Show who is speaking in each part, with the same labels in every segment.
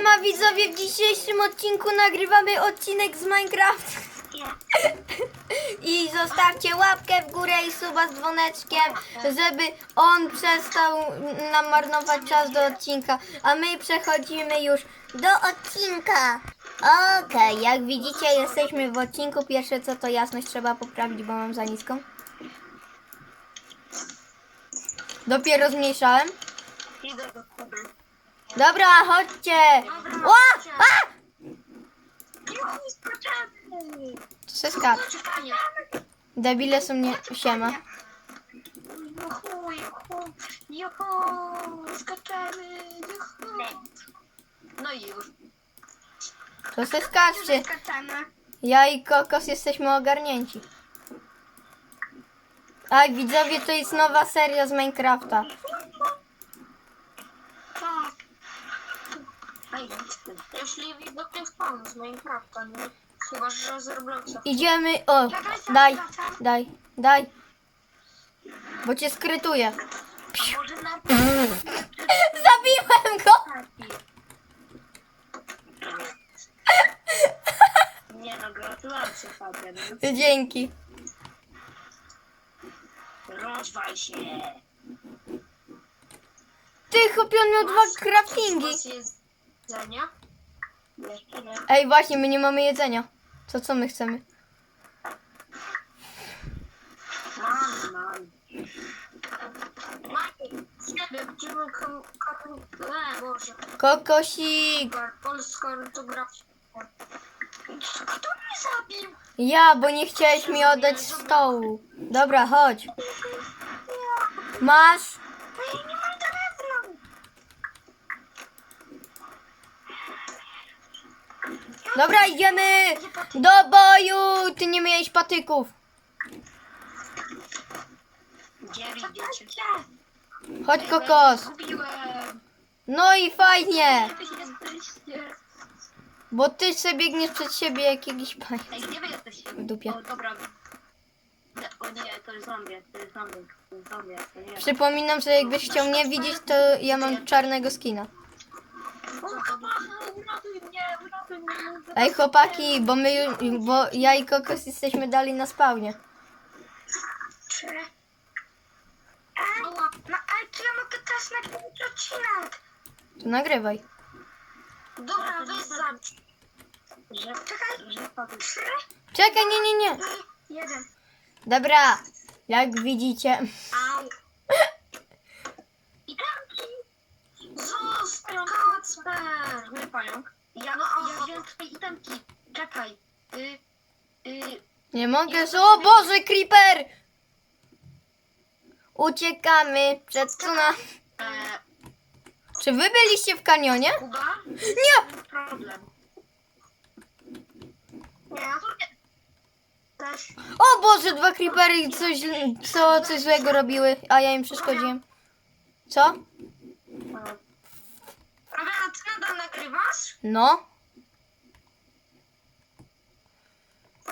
Speaker 1: Siema widzowie, w dzisiejszym odcinku nagrywamy odcinek z Minecraft. I zostawcie łapkę w górę i suba z dzwoneczkiem, żeby on przestał nam marnować czas do odcinka. A my przechodzimy już do odcinka. Okej, jak widzicie jesteśmy w odcinku. Pierwsze co to jasność trzeba poprawić, bo mam za niską. Dopiero zmniejszałem.
Speaker 2: Idę do Kuby.
Speaker 1: Dobra, chodźcie. Ła! A!
Speaker 2: Juhu!
Speaker 1: Se skacz.
Speaker 2: Czekanie.
Speaker 1: Debile są nie... Siema.
Speaker 2: Juhu, juhu, juhu, skaczemy, juhu. No i już.
Speaker 1: To se skaczcie. Ja i Kokos jesteśmy ogarnięci. A widzowie, to jest nowa seria z Minecrafta.
Speaker 2: Tak. Ej, jeśli tych pan z Minecrafta, nie? Chyba, że z Robloxa.
Speaker 1: Idziemy... O, daj, daj, daj. Bo cię skrytuję.
Speaker 2: A może na
Speaker 1: Zabiłem go!
Speaker 2: Nie no, gratulacje Fabian.
Speaker 1: Dzięki.
Speaker 2: Rozwal się.
Speaker 1: Ty, chłopie, on miał dwa craftingi.
Speaker 2: Masz jedzenia? Jeszcze nie.
Speaker 1: Ej, właśnie, my nie mamy jedzenia. To co my chcemy?
Speaker 2: Mam, mam. Maciej, ciebie będziemy kom... kom... E, Boże.
Speaker 1: Kokosik.
Speaker 2: Polska ortografia. Kto mnie zabił?
Speaker 1: Ja, bo nie chciałeś mi oddać stołu. Dobra, chodź. Masz?
Speaker 2: Ej, nie mam telefonu.
Speaker 1: Dobra, idziemy do boju! Ty nie miałeś patyków.
Speaker 2: Gdzie widzicie?
Speaker 1: Chodź, kokos. No i fajnie,
Speaker 2: Gdzie wy jesteście?
Speaker 1: bo ty sobie biegniesz przed siebie jak jakiś pan.
Speaker 2: Ej, gdzie wy jesteście?
Speaker 1: W dupie.
Speaker 2: O, dobra. Nie, O nie, to jest zombie, to jest zombie, to jest zombie, to nie.
Speaker 1: Przypominam, że jakbyś chciał mnie widzieć, to ja mam czarnego skina.
Speaker 2: O, kabacha, uratuj mnie, uratuj mnie.
Speaker 1: Ej, chłopaki, bo my, ju- bo ja i kokos jesteśmy dalej na spawnie.
Speaker 2: Ej, no, ej, czy ja mogę teraz nagrywać odcinek?
Speaker 1: To nagrywaj.
Speaker 2: Dobra, weź zabij. Czekaj, trzy,
Speaker 1: Czekaj, nie, nie, nie.
Speaker 2: jeden.
Speaker 1: Dobra, jak widzicie.
Speaker 2: Au. Kacper. Nie pająk. Ja, no, ja wziąłem twoje itemki. Czekaj. Y, y,
Speaker 1: Nie mogę. z- O Boże, creeper! Uciekamy przed tsunami.
Speaker 2: e,
Speaker 1: Czy wy byliście w kanionie?
Speaker 2: Kuba?
Speaker 1: Nie!
Speaker 2: Problem. Nie. Też.
Speaker 1: O Boże, dwa creepery coś, co, coś złego robiły, a ja im przeszkodziłem. Co?
Speaker 2: A ty nadal nagrywasz?
Speaker 1: No.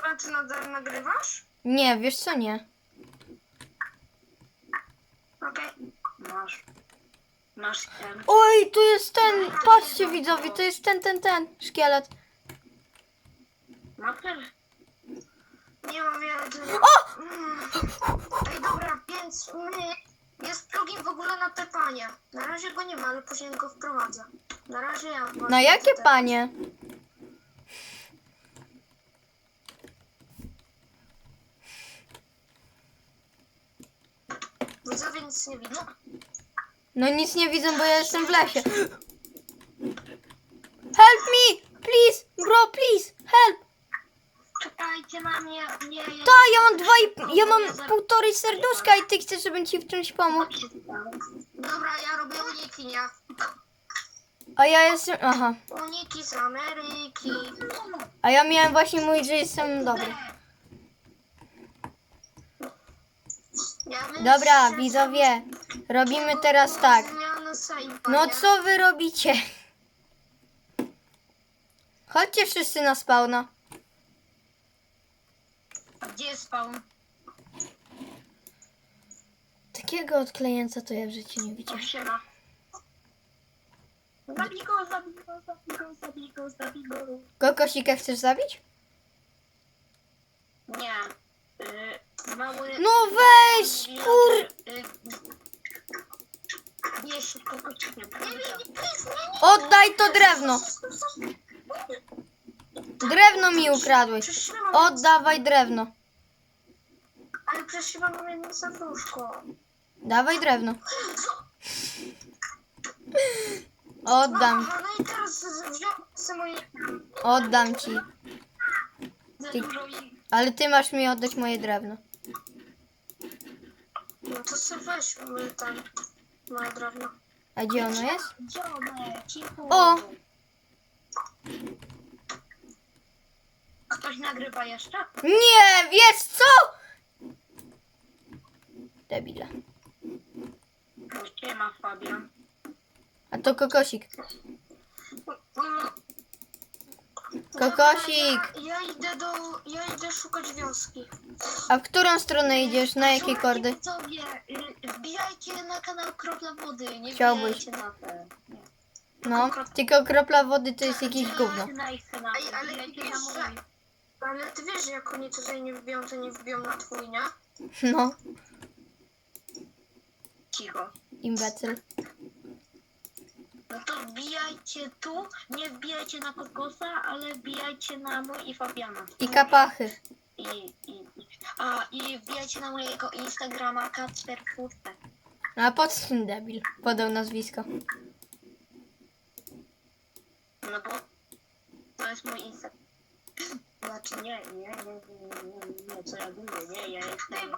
Speaker 2: A ty nadal nagrywasz?
Speaker 1: Nie, wiesz co, nie.
Speaker 2: Okej. Masz. Masz ten.
Speaker 1: Oj, tu jest ten, patrzcie widzowie, to jest ten, ten, ten, szkielet.
Speaker 2: Maker? Nie mam wiedzy.
Speaker 1: O!
Speaker 2: Ej, dobra, więc my... Jest plugin w ogóle na te panie. Na razie go nie ma, ale później go wprowadzę. Na razie ja.
Speaker 1: Na jakie
Speaker 2: te-
Speaker 1: panie?
Speaker 2: Widzowie nic nie widzą.
Speaker 1: No nic nie widzę, bo ja jestem w lesie. Help me! Please, bro, please, help!
Speaker 2: Czekajcie na mnie. Nie.
Speaker 1: Ta, ja mam dwa i... ja mam półtorej serduszka i ty chcesz, żebym ci w czymś pomógł.
Speaker 2: Dobra, ja robię uniki, nie?
Speaker 1: A ja jestem... aha.
Speaker 2: Uniki z Ameryki.
Speaker 1: A ja miałem właśnie mówić, że jestem dobry.
Speaker 2: Ja
Speaker 1: Dobra, widzowie, robimy teraz tak.
Speaker 2: Zmiana
Speaker 1: No
Speaker 2: nie?
Speaker 1: co wy robicie? Chodźcie wszyscy na spawna.
Speaker 2: Gdzie jest spawn?
Speaker 1: Takiego odklejenca to ja w życiu nie widziałem.
Speaker 2: Siema. Zabij go, zabij go, zabij go, zabij go, zabij go.
Speaker 1: Kokosika chcesz zabić?
Speaker 2: Nie. Y, mały...
Speaker 1: No weź, kur...
Speaker 2: Y, Nie się. Nie, nie, nie,
Speaker 1: Oddaj to drewno. Drewno mi ukradłeś. Oddawaj drewno.
Speaker 2: Ale przecież mam jedno serduszko.
Speaker 1: Dawaj drewno. Oddam,
Speaker 2: Aha, no i teraz wziąłem sobie moje...
Speaker 1: oddam ci. Ty-. Ale ty masz mi oddać moje drewno.
Speaker 2: No to sobie weźmy tam moje drewno.
Speaker 1: A gdzie ono jest?
Speaker 2: Cicho.
Speaker 1: O!
Speaker 2: Ktoś nagrywa jeszcze?
Speaker 1: Nie, wiesz co? Debile.
Speaker 2: Nie ma Fabian.
Speaker 1: A to kokosik. Kokosik.
Speaker 2: Ja idę do... Ja idę szukać wioski.
Speaker 1: A w którą stronę idziesz? Na jakie kordy?
Speaker 2: Widzowie, y, wbijajcie na kanał Kropla Wody, nie
Speaker 1: Chciałbyś.
Speaker 2: wbijajcie na te. Nie.
Speaker 1: No, tylko kropla wody to jest jakieś gówno.
Speaker 2: Na ich kanał,
Speaker 3: Ej, ale
Speaker 2: wbijajcie
Speaker 3: wiesz,
Speaker 2: na
Speaker 3: że-
Speaker 2: mój.
Speaker 3: Ale ty wiesz, że jak oni tutaj nie wbiją, to nie wbiją na twój, nie?
Speaker 1: No,
Speaker 2: Cicho.
Speaker 1: imbecyl.
Speaker 2: No to wbijajcie tu, nie wbijajcie na Kokosa, ale wbijajcie na mój i Fabiana.
Speaker 1: I kapachy.
Speaker 2: I, i, i, a, i wbijajcie na mojego Instagrama Kacper Furtek.
Speaker 1: A po co ten debil podał nazwisko?
Speaker 2: No bo to jest mój Instagram. Znaczy nie, nie, nie, nie, nie, nie, co ja mówię, nie, ja jestem...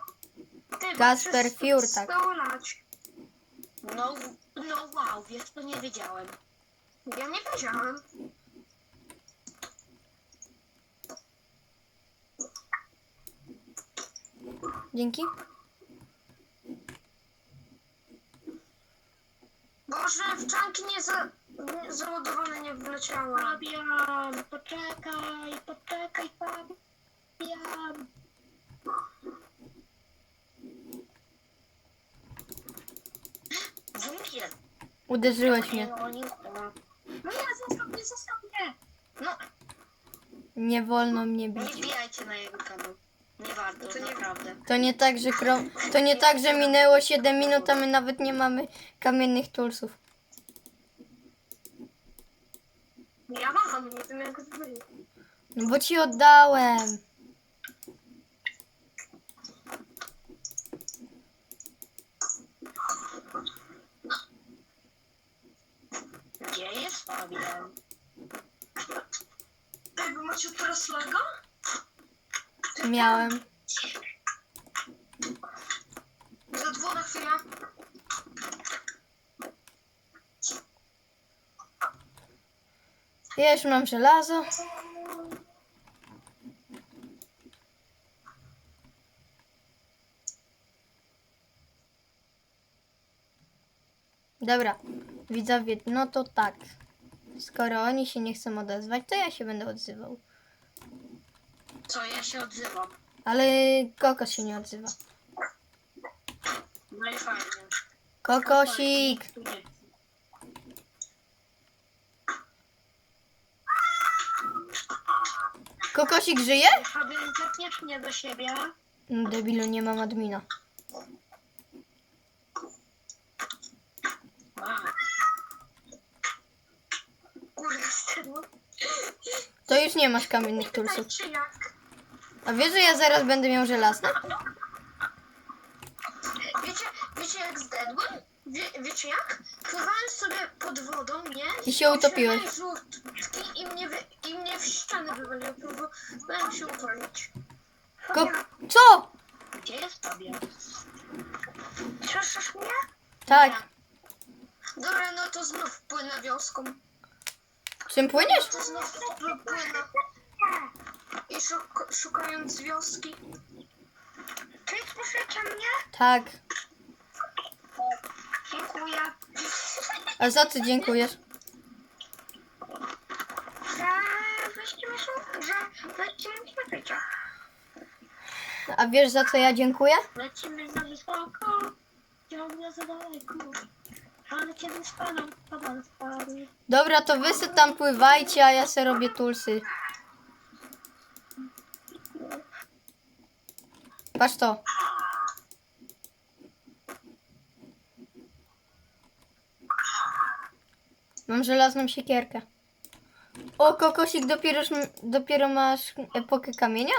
Speaker 3: Ty, bo
Speaker 1: Kasper
Speaker 3: przez
Speaker 1: Fiurtak.
Speaker 3: 100 lat.
Speaker 2: No, no wow, wiesz, to nie wiedziałem.
Speaker 3: Ja nie wiedziałem.
Speaker 1: Dzięki.
Speaker 3: Boże, w czanki nie za... Nie, załadowane nie wleciało.
Speaker 2: Fabian, poczekaj, poczekaj, Fabian. Wunkiel.
Speaker 1: Uderzyłeś mnie.
Speaker 2: No nie, no nie, zostaw mnie, zostaw mnie. No,
Speaker 1: Nie wolno mnie
Speaker 2: nie
Speaker 1: bić.
Speaker 2: wbijajcie na jego kanał. Nie warto,
Speaker 3: To nie-
Speaker 2: naprawdę.
Speaker 1: To nie tak, że kro... To nie tak, że minęło 7 minut, a my nawet nie mamy kamiennych tulsów.
Speaker 3: Ja mam, nie wiem jak.
Speaker 1: No bo ci oddałem.
Speaker 2: Gdzie jest Fabian?
Speaker 3: Ej, wy macie teraz laga?
Speaker 1: Miałem.
Speaker 3: Zadzwonię na chwilę.
Speaker 1: Ja już mam żelazo. Dobra, widzowie, no to tak. Skoro oni się nie chcą odezwać, to ja się będę odzywał.
Speaker 2: Co, ja się odzywam.
Speaker 1: Ale kokos się nie odzywa.
Speaker 2: No i fajnie.
Speaker 1: Kokosik!
Speaker 2: Tu nie.
Speaker 1: Kokosik żyje?
Speaker 2: Fabian, zapniesz mnie do siebie.
Speaker 1: No, debilu, nie mam admina.
Speaker 3: Kurde.
Speaker 1: To już nie masz kamiennych tulsów.
Speaker 3: Czy jak?
Speaker 1: A wiesz, że ja zaraz będę miał żelazne?
Speaker 3: Wiecie, wiecie jak zdedłem? Wie, wiecie jak? Pływałem sobie pod wodą, nie?
Speaker 1: I się utopiłeś.
Speaker 3: Żółtki i mnie, wy, i mnie w ścianę wywaliło. Próbowałem się uwolnić.
Speaker 1: Ko co?
Speaker 2: Gdzie jest Fabian?
Speaker 3: Słyszysz mnie?
Speaker 1: Tak.
Speaker 3: Dobra, no to znów płynę wioską.
Speaker 1: Czym płyniesz?
Speaker 3: To znów pł- płynę. I szuk szukając wioski. Czy słyszycie mnie?
Speaker 1: Tak.
Speaker 3: Dziękuję.
Speaker 1: A za co dziękujesz?
Speaker 3: Że weźcie mnie su- że weźcie mnie słyszycie.
Speaker 1: A wiesz, za co ja dziękuję?
Speaker 2: Lecimy za wysoko, ciągle za daleko. Ale kiedy spadam, spadam, spadam.
Speaker 1: Dobra, to wy se tam pływajcie, a ja se robię tulsy. Patrz to. Mam żelazną siekierkę. O, kokosik, dopiero, dopiero masz epokę kamienia?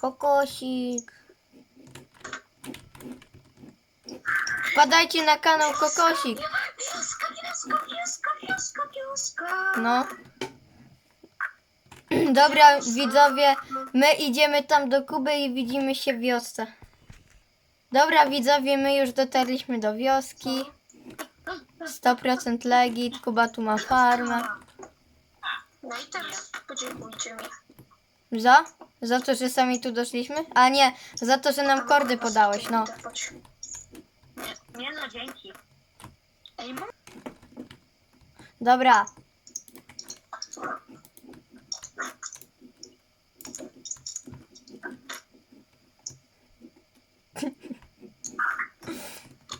Speaker 1: Kokosik. Wpadajcie na kanał Kokosik. No. Dobra, widzowie, my idziemy tam do Kuby i widzimy się w wiosce. Dobra, widzowie, my już dotarliśmy do wioski. 100% legit, Kuba tu ma farmę.
Speaker 3: No i teraz podziękujcie mi.
Speaker 1: Za? Za to, że sami tu doszliśmy? A nie, za to, że nam kordy podałeś, no.
Speaker 2: Nie, nie no, dzięki.
Speaker 1: Dobra.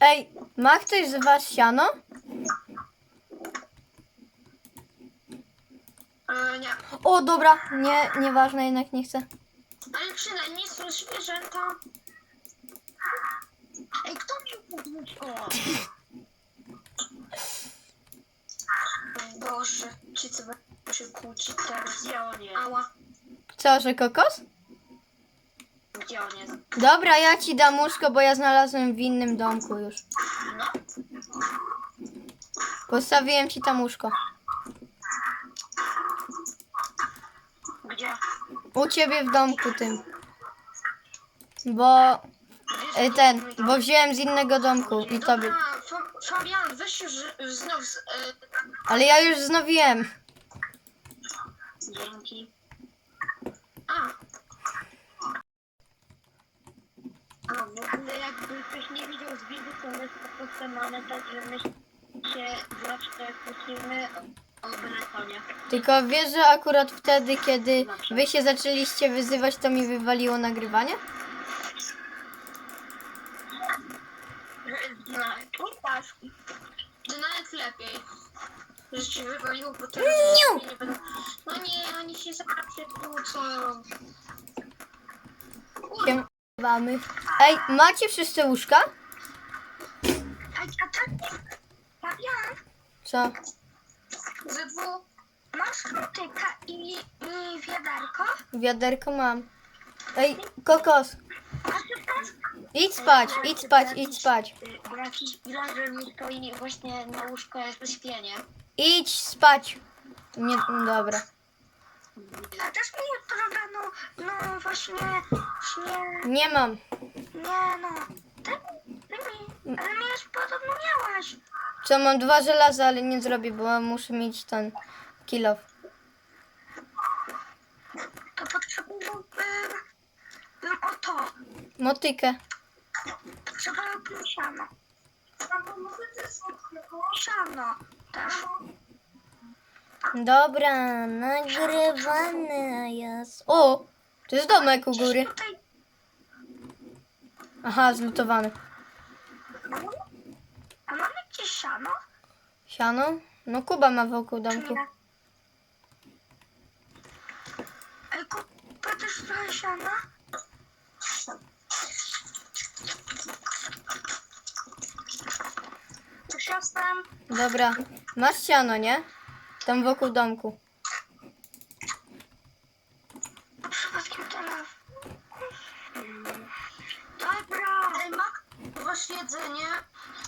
Speaker 1: Ej, ma ktoś z was siano?
Speaker 3: E, nie.
Speaker 1: O, dobra, nie, nieważne, jednak nie chcę.
Speaker 3: Ale przynajmniej są zwierzęta.
Speaker 2: Ej, kto mi podwójko?
Speaker 3: Boże, ci co się kłócić teraz.
Speaker 2: On jest?
Speaker 3: Ała.
Speaker 1: Co, że kokos?
Speaker 2: Gdzie on jest?
Speaker 1: Dobra, ja ci dam łóżko, bo ja znalazłem w innym domku już.
Speaker 2: No.
Speaker 1: Postawiłem ci tam łóżko.
Speaker 2: Gdzie?
Speaker 1: U ciebie w domku tym. Bo e, ten, bo wziąłem z innego domku i tobie.
Speaker 3: Dobra, Fa- Fabian, weź już znów. z- E,
Speaker 1: Ale ja już znowiłem.
Speaker 2: Dzięki.
Speaker 3: a,
Speaker 2: A, w ogóle jakby ktoś nie widział z widzów, to my po prostu mamy tak, że my się o.
Speaker 1: Tylko wiesz, że akurat wtedy, kiedy wy się zaczęliście wyzywać, to mi wywaliło nagrywanie?
Speaker 3: no,
Speaker 2: tak.
Speaker 3: to nawet lepiej. Że ci wywaliło, bo teraz
Speaker 1: Niu!
Speaker 3: nie będą. No nie, oni się zawsze kłócą.
Speaker 1: Siemamy. Ej, macie wszyscy łóżka?
Speaker 3: A, a tak Fabian,
Speaker 1: Co?
Speaker 3: ze dwóch masz motyka i, i wiaderko?
Speaker 1: Wiaderko mam. Ej, kokos,
Speaker 3: A ty też?
Speaker 1: idź spać, idź spać, idź spać.
Speaker 2: Bo jakiś villager mi stoi właśnie na łóżko jak śpienie.
Speaker 1: Idź spać. Nie, dobra.
Speaker 3: A też mi jutro rano, no właśnie, właśnie,
Speaker 1: Nie mam.
Speaker 3: nie no, ty, ty mi, ale mi już podobno miałaś.
Speaker 1: Co, mam dwa żelaza, ale nie zrobię, bo muszę mieć ten kilof.
Speaker 3: To potrzebowałbym, bym o to,
Speaker 1: Motykę.
Speaker 3: potrzebowałbym siano. Siano też.
Speaker 1: Dobra, nagrywane jest. O, to jest domek u góry. Aha, zlutowany.
Speaker 3: a mamy gdzieś siano?
Speaker 1: Siano? No Kuba ma wokół domku.
Speaker 3: Ej, kupię też trochę siana? Już jestem.
Speaker 1: Dobra, masz siano, nie? Tam wokół domku.
Speaker 3: Przypadkiem telefon. Dobra. Ej, ma masz jedzenie?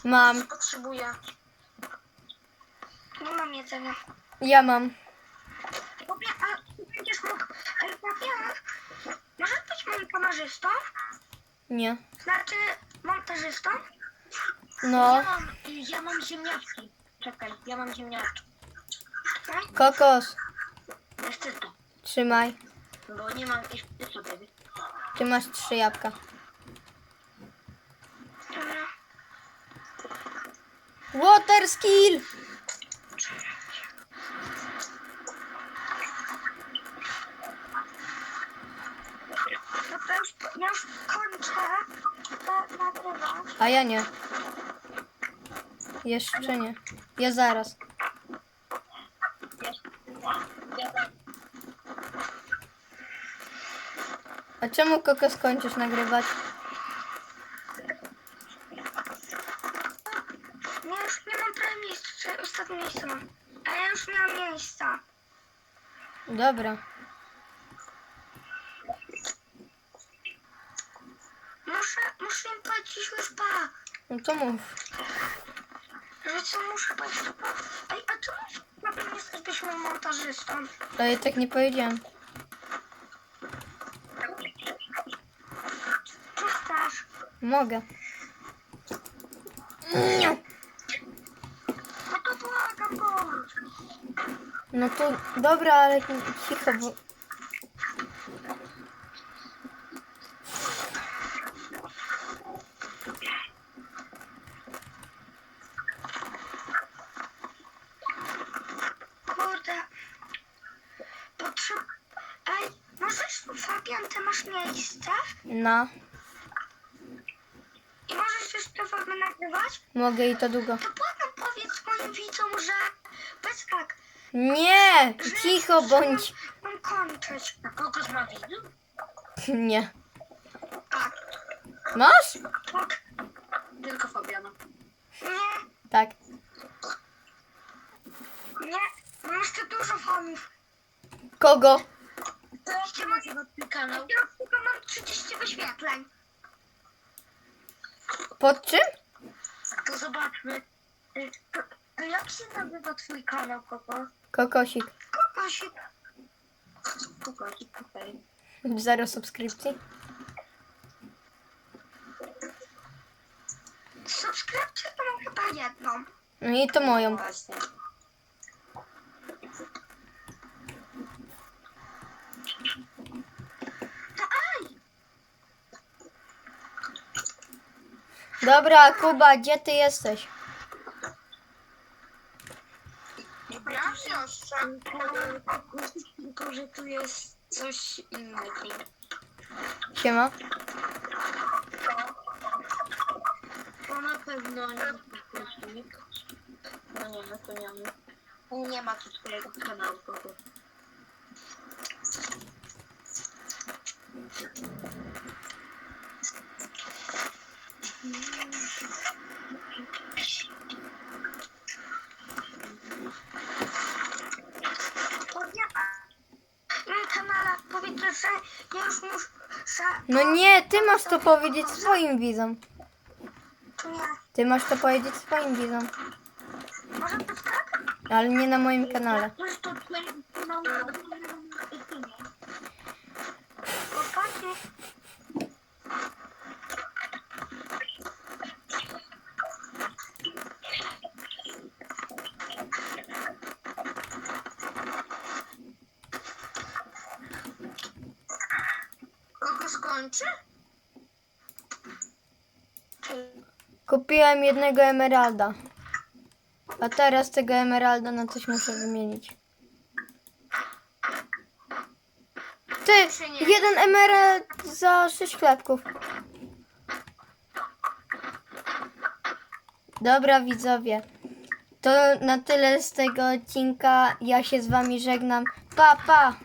Speaker 1: Mam,
Speaker 3: Potrzebuję. Jedzenia.
Speaker 1: ja mam.
Speaker 3: Kupię, a będziesz mógł... Ale kupię... Możesz być moim kamerzystą?
Speaker 1: Nie.
Speaker 3: Znaczy montażystą?
Speaker 2: Ja
Speaker 1: No,
Speaker 2: mam, ja mam ziemniaczki. Czekaj, ja mam ziemniaczki.
Speaker 1: kokos,
Speaker 2: Jeszcze to,
Speaker 1: trzymaj.
Speaker 2: bo nie mam jeszcze sobie.
Speaker 1: Ty masz trzy jabłka. Water skill! A ja nie. Jeszcze nie. Ja zaraz. A czemu Koko skończysz nagrywać?
Speaker 3: Ja już nie mam prawie miejsca, ostatnie miejsce mam. A ja już nie mam miejsca.
Speaker 1: Dobra.
Speaker 3: Pa.
Speaker 1: No to mów.
Speaker 3: Że co muszę powiedzieć pa. Ej, a czemu na pewno jesteśmy montażystą?
Speaker 1: Ale ja tak nie powiedziałem.
Speaker 3: Czy chcesz?
Speaker 1: Mogę. Nie.
Speaker 3: No to błagam bądź.
Speaker 1: No to dobra, ale cicho, bo...
Speaker 3: Masz miejsce?
Speaker 1: No,
Speaker 3: I możesz jeszcze formę nagrywać?
Speaker 1: mogę i to długo.
Speaker 3: To potem powiedz moim widzom, że bez tak,
Speaker 1: Nie!
Speaker 3: że
Speaker 1: Cicho bądź.
Speaker 3: Mam kończyć. A kogoś ma widzów?
Speaker 1: Nie.
Speaker 3: Tak.
Speaker 1: Masz?
Speaker 3: Tak.
Speaker 2: Tylko Fabiana.
Speaker 3: Nie,
Speaker 1: Tak.
Speaker 3: nie. Mam jeszcze dużo fanów.
Speaker 1: Kogo?
Speaker 2: To jeszcze macie na twój kanał.
Speaker 3: Ja tylko mam 30 wyświetleń.
Speaker 1: Pod czym?
Speaker 2: To zobaczmy. Y, To, to jak się nazywa twój kanał, Koko?
Speaker 1: Kokosik.
Speaker 3: Kokosik.
Speaker 2: Kokosik, okej.
Speaker 1: Zero subskrypcji.
Speaker 3: Subskrypcję to mam chyba jedną.
Speaker 1: No i to moją.
Speaker 2: Właśnie.
Speaker 3: To ej,
Speaker 1: Dobra, Kuba, gdzie ty jesteś?
Speaker 3: siostrze.
Speaker 2: Tylko, że tu jest coś innego.
Speaker 1: Siema.
Speaker 2: To na pewno nie jest podgłośnik. No nie, no to nie ma. Nie ma tu swojego kanału, Koko.
Speaker 3: Powiedz na kanale powiedz, że ja już muszę...
Speaker 1: No nie, ty masz to powiedzieć swoim widzom. Ty masz to powiedzieć swoim widzom.
Speaker 3: Tak?
Speaker 1: Ale nie na moim kanale.
Speaker 2: To jest to twoje kanał.
Speaker 3: Chłopaki.
Speaker 2: Skończy?
Speaker 1: Kupiłem jednego emeralda. A teraz tego emeralda na coś muszę wymienić. Ty! Jeden emerald za sześć chlebków. Dobra widzowie. To na tyle z tego odcinka. Ja się z wami żegnam. Pa, pa!